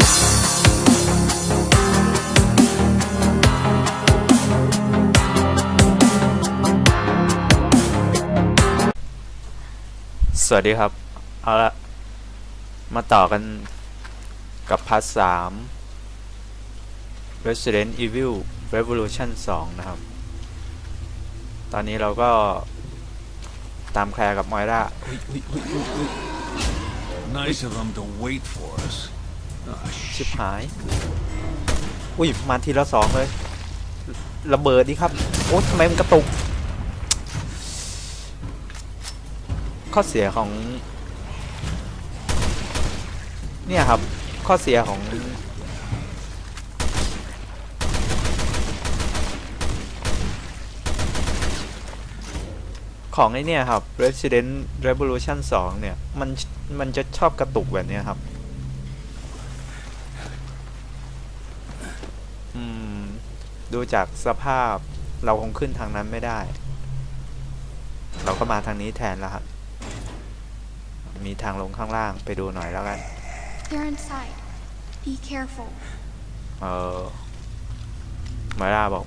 สวัสดีครับ เอาละมาต่อกันกับพาร์ทสาม Resident Evil Revolution 2 นะครับ ตอนนี้เราก็ตามแคร์กับมอยร่า Nice of them to wait for us. ชิบหาย อุ้ยมาทีละสองเลย ระเบิดดิครับ โอ้ทำไมมันกระตุก ข้อเสียของ เนี่ยครับ ข้อเสียของของไอ้เนี่ยครับ Resident Revolution 2 เนี่ย มัน มันจะชอบกระตุกแบบเนี้ยครับ อืม ดูจากสภาพเราคงขึ้นทางนั้นไม่ได้ เราก็มาทางนี้แทนแล้วครับ มีทางลงข้างล่างไปดูหน่อยแล้วกัน They're inside. Be careful. เออมาร่าบอก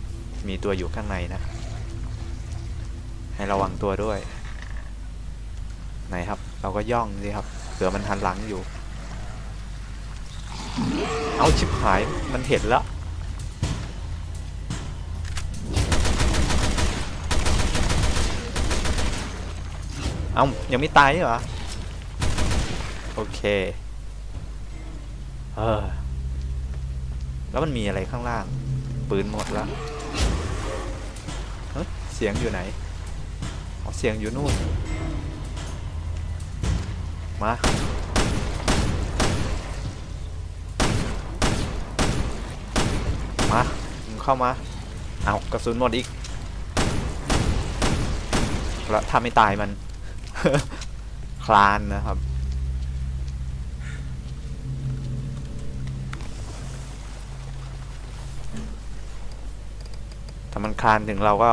มีตัวอยู่ข้างในนะ ให้ระวังตัวด้วย ไหนครับ เราก็ย่องสิครับเผื่อมันหันหลังอยู่ เอาชิบหายมันเห็นแล้ว เอายังไม่ตายเหรอ โอเค เออ แล้วมันมีอะไรข้างล่าง ปืนหมดล้วเเสียงอยู่ไหนเสียงอยู่นู่น มามามึงเข้ามา เอากระสุนหมดอีก แล้วถ้าไม่ตายมัน คลานนะครับ ถ้ามันคลานถึงเราก็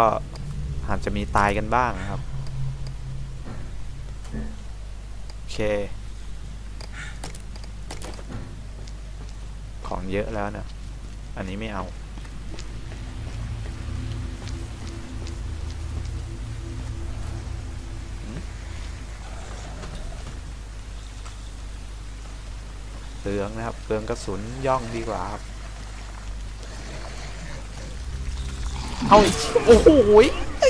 อาจจะมีตายกันบ้างนะครับ โอเค ของเยอะแล้วนะ อันนี้ไม่เอา ลืองนะครับเปลืองกระสุนย่องดีกว่าครับเอาอีกโอ้โหยไอ้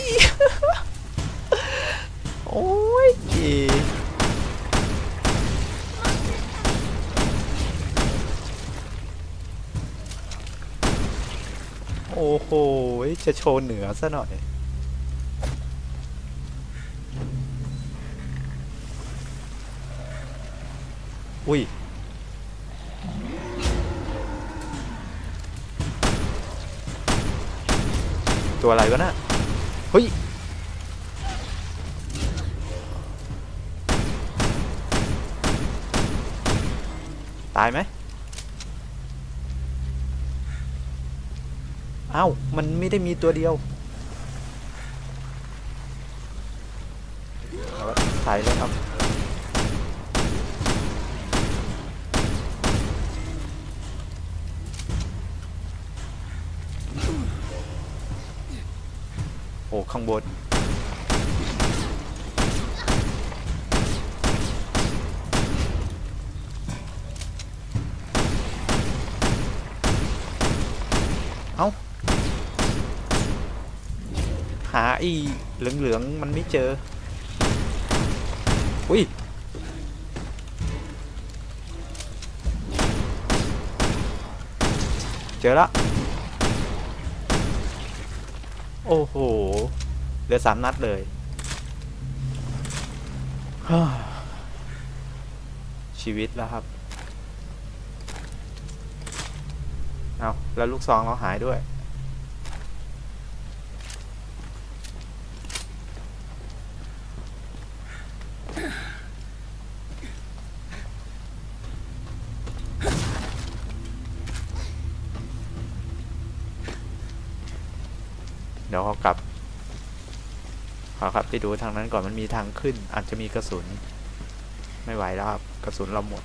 โอ้ยโอ้โห จะโชว์เหนือซะหน่อย อุ้ย ตัวอะไรวะน่ะเฮ้ยตายไหมเอ้ามันไม่ได้มีตัวเดียวเอาละใส่เลยครับ ข้างบนเอ้า หาไอ้เหลืองๆมันไม่เจอ อุ้ยเจอละ โอ้โห เหลือสามนัดเลยชีวิตแล้วครับ เอาแล้วลูกซองเราหายด้วย เดี๋ยวเขากลับขอกลับไปดูทางนั้นก่อนมันมีทางขึ้น อาจจะมีกระสุน ไม่ไหวแล้วครับ กระสุนเราหมด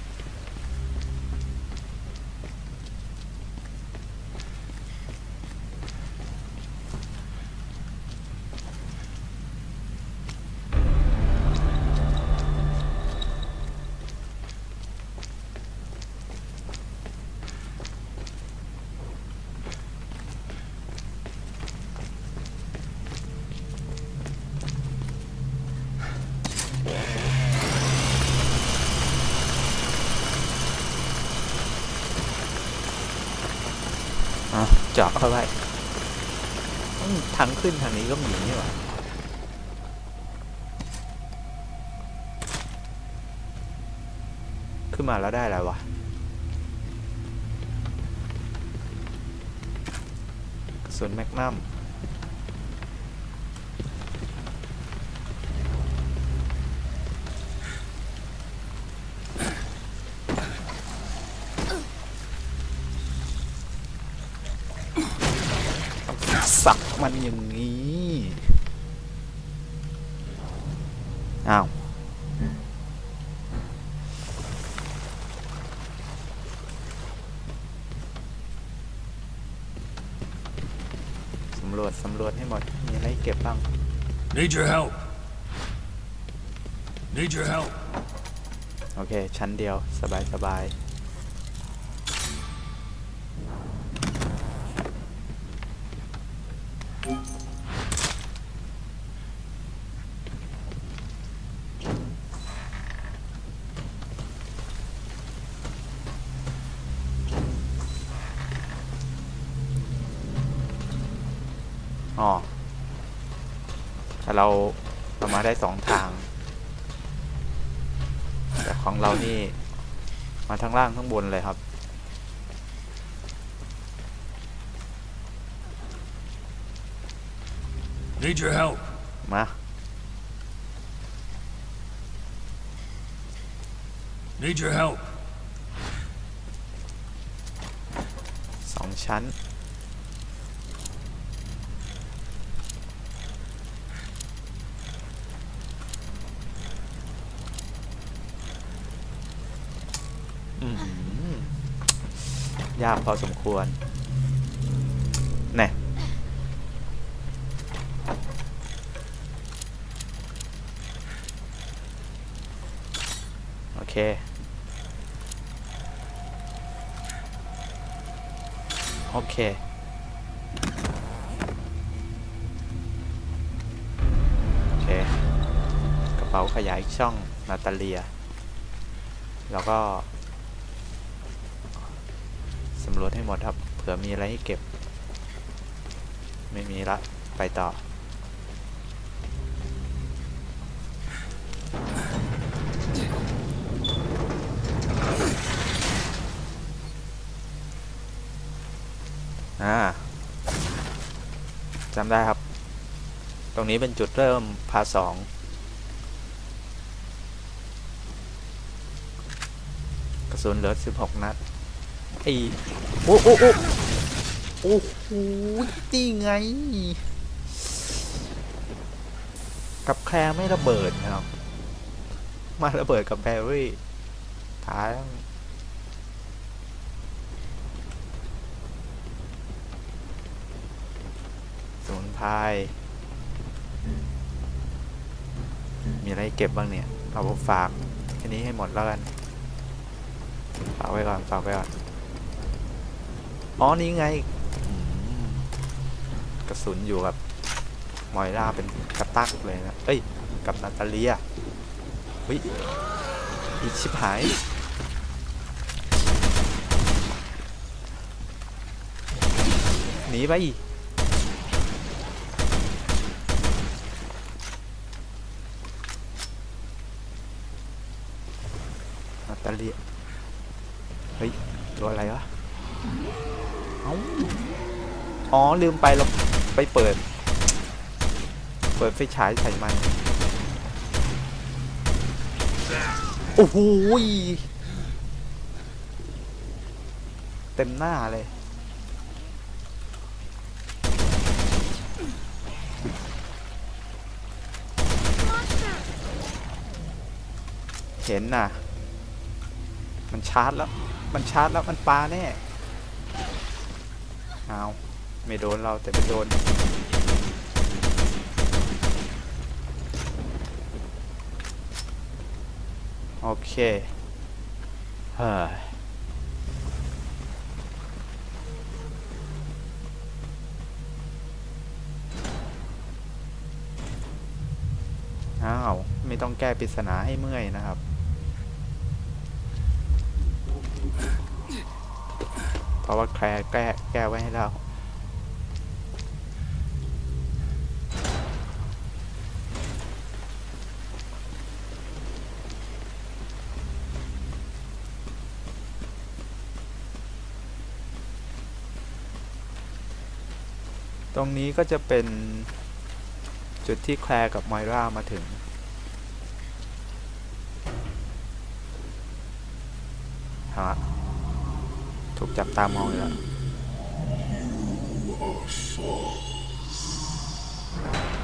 อะ เจาะเข้าไปทางขึ้นทางนี้ก็มีนี่หว่าขึ้นมาแล้วได้อะไรวะ กระสุนแมกนัม สับมันอย่างนี้ อ้าว สำรวจ สำรวจให้หมด มีอะไรเก็บบ้าง Need your help. Need your help. โอเค ชั้นเดียว สบายสบาย อ๋อแต่เราเรามาได้สองทาง แต่ของเรานี่ มาทั้งล่างทั้งบนเลยครับ Need your help. มา Need your help. สองชั้น อืมยากพอสมควรแน่โอเค โอเค โอเค กระเป๋าขยายช่องนาตาเลีย แล้วก็ สำรวจให้หมดครับ เผื่อมีอะไรให้เก็บ ไม่มีละ ไปต่อ อ่าจำได้ครับ ตรงนี้เป็นจุดเริ่มพาสองกระสุนเหลือสิบหกนัด ไอ้โอ้โอ้โอ้โอ้โหนี่ไง กับแคร์ไม่ระเบิดนะครับ มาระเบิดกับแบรี่ท้ายสมุนไพรมีอะไรเก็บบ้างเนี่ย เอาไปฝากแค่นี้ให้หมดแล้วกัน ฝากไว้ก่อน ฝากไว้ก่อน อ๋อนี่ไงอืมกระสุนอยู่กับมอยล่าเป็นกระตักเลยนะ เอ้ย กับนาตาเลียเฮ้ยอีชิบหาย หนีไปนาตาเลีย เฮ้ย ตัวอะไรวะ อ๋อลืมไปเราไปเปิด เปิดไฟฉายใส่มันโอ้โหเต็มหน้าเลยเห็นน่ะ มันชาร์จแล้ว มันชาร์จแล้ว มันปลาแน่ เอา ไม่โดนเราแต่ไปโดนโอเคเฮ้ยอ้าว ไม่ต้องแก้ปริศนาให้เมื่อยนะครับ เพราะว่าแคร์แก้แก้ไว้ให้แล้ว ตรงนี้ก็จะเป็นจุดที่แคลร์กับมอยรามาถึง ฮะ ถูกจับตามองอยู่แล้ว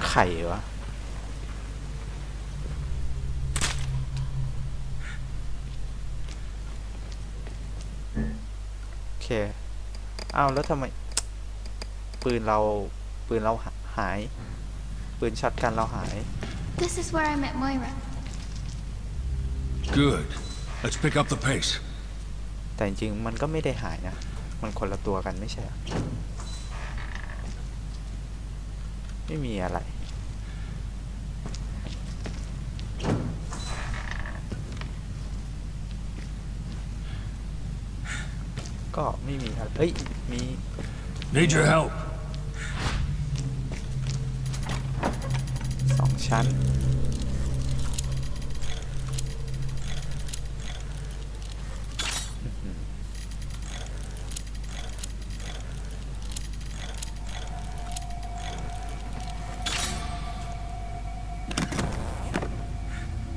ไข่วะ โอเค อ้าว แล้วทำไม ปืนเราปืนเราหหาย ปืนช็อตกันเราหาย This is where I met Moira. Good. Let's pick up the pace. แต่จริงๆมันก็ไม่ได้หายนะ มันคนละตัวกันไม่ใช่เหรอไม่มีอะไร ก็ไม่มีอะไรเอ้ย มี Need your help. ชั้น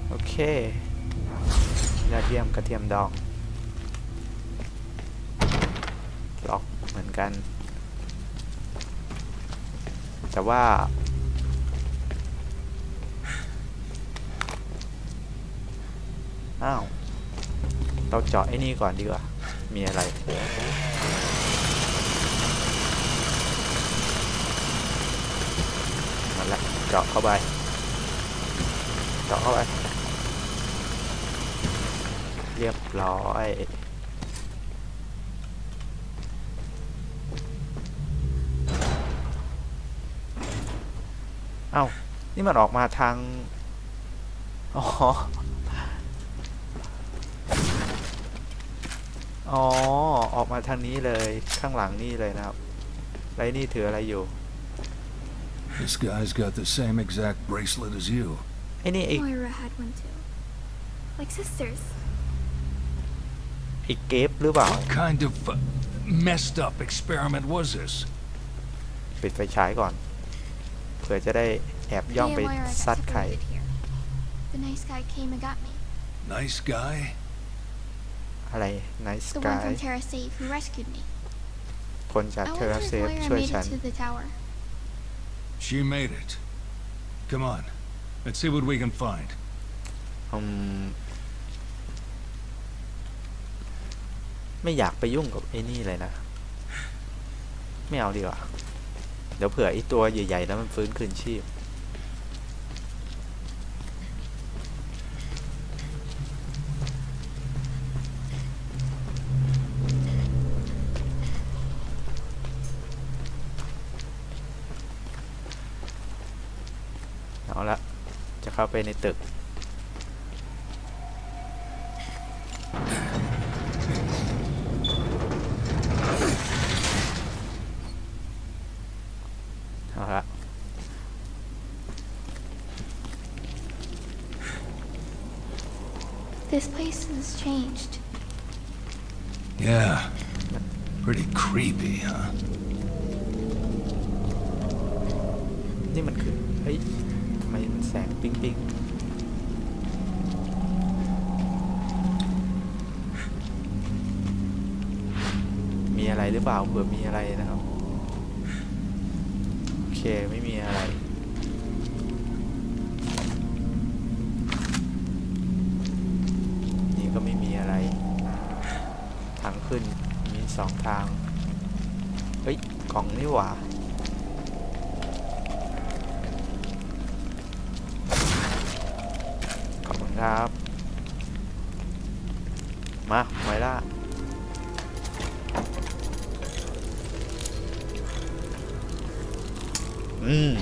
โอเคยอดเยี่ยมกระเทียมดอง ล็อกเหมือนกัน แต่ว่า อ้าว เราเจาะไอ้นี่ก่อนดีกว่า มีอะไร มาละเจาะเข้าไป เจาะเข้าไป เรียบร้อยเอ้า นี่มันออกมาทาง อ๋อ อ๋อ ออกมาทางนี้เลยข้างหลังนี่เลยนะครับแล้วไอ้นี่ถืออะไรอยู่ This guy's got the same exact bracelet as you. ไอ้นี่ไอ้ Moira had one too. Like sisters. ไอ้เกฟหรือเปล่า What kind of uh, messed up experiment was this? ปิดไฟฉายก่อนเผื่อจะได้แอบย่อง Me ไป and Moira got ซัดไข่ separated here. The nice guy came and got me. Nice guy? อะไร nice The one guy from Terra Safe who rescued me. คนจาก I เท wonder รา if เซฟ Moira ช่วย made ฉัน it to the tower. She made it. Come on. Let's see what we can find. อืมไม่อยากไปยุ่งกับไอ้นี่เลยนะ ไม่เอาดีกว่า เดี๋ยวเผื่อไอ้ตัวใหญ่ๆแล้วมันฟื้นคืนชีพ ไปในตึก เอาละ This place has changed. Yeah. Pretty creepy, huh? นี่มันคือ เฮ้ยทำ ไมมันแสงปิ๊งปิ๊งมีอะไรหรือเปล่าเผื่อมีอะไรนะครับ โอเคไม่มีอะไร นี่ก็ไม่มีอะไร ทางขึ้นมีสองทาง เฮ้ยกล่องนี่หว่า ครับ มาไมล่าอืม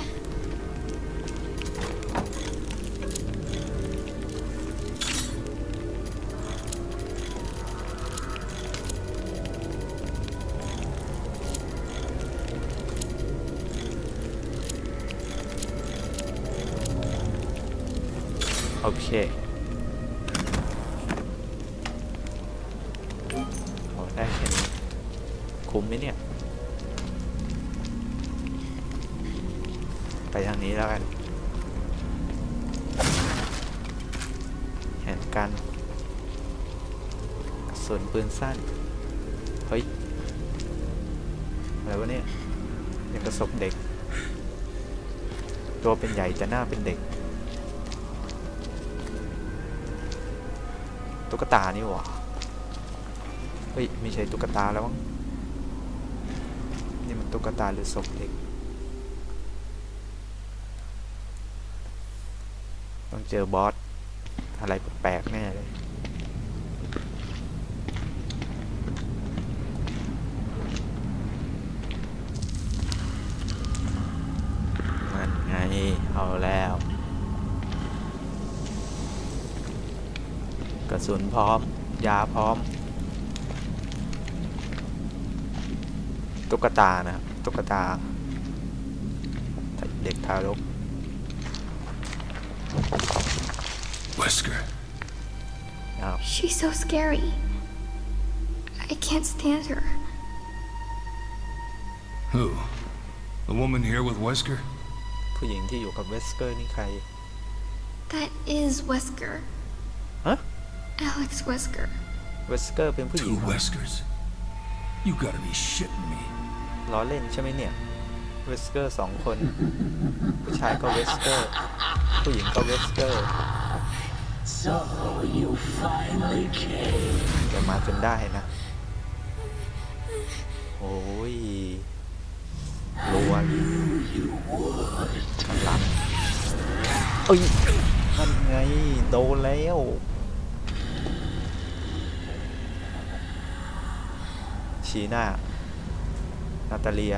โอเค คุ้มไหมเนี่ย ไปทางนี้แล้วกันแขนกันส่วนปืนสั้น เฮ้ย อะไรวะเนี่ยยังกระสบเด็ก ตัวเป็นใหญ่แต่หน้าเป็นเด็ก ตุ๊กตานี่หว่าเฮ้ย ไม่ใช่ตุ๊กตาแล้วมั้ง ตุ๊กตาหรือศพเด็ก ต้องเจอบอส อะไรแปลกๆแน่เลยนั่นไง เอาแล้ว กระสุนพร้อม ยาพร้อม ตุ๊กตานะครับตุ๊กตา เด็กทารก Wesker. อ้าว She's so scary. I can't stand her. Who? The woman here with Wesker? ผู้หญิงที่อยู่กับเวสเกอร์นี่ใคร That is Wesker. Huh? Alex Wesker. เวสเกอร์เป็นผู้หญิง Two เหรอ Weskers? You gotta be shitting me. ล้อเล่นใช่ไหมเนี่ย เวสเกอร์สองคน ผู้ชายก็เวสเกอร์ ผู้หญิงก็เวสเกอร์ So you finally came. จะมาจนได้นะ โอ้ยรัวข้างหลังเอ้ยนั่นไง โดนแล้วชีหน้า นาตาเลีย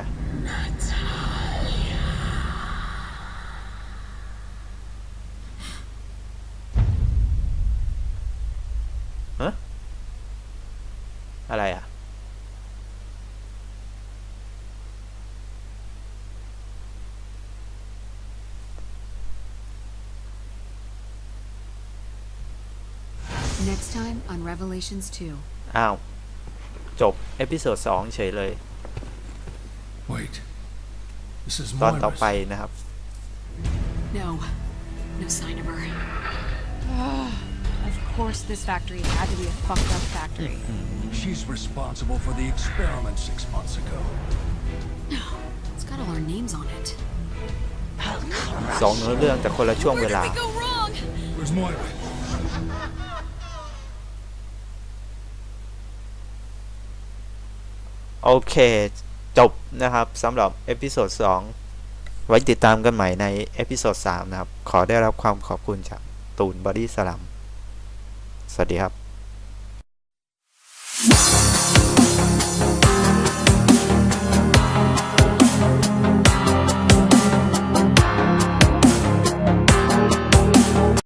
ฮะ อะไรอะ Next time on Revelations 2. อ้าว จบ เอพิโซดสองเฉยเลย Wait. This is ตอนต่อ Moira's. ไปนะครับ No. No sign of her. Of course, this factory had to be a fucked up factory. She's responsible for the experiment six months ago. It's got all our names on it. สองเนื้อเรื่องแต่คนละช่วงเวลา Where's Moira? โอเค จบนะครับสำหรับเอพิโซด2ไว้ติดตามกันใหม่ในเอพิโซด3นะครับ ขอได้รับความขอบคุณจากตูนบอดี้สลัม สวัสดีครับ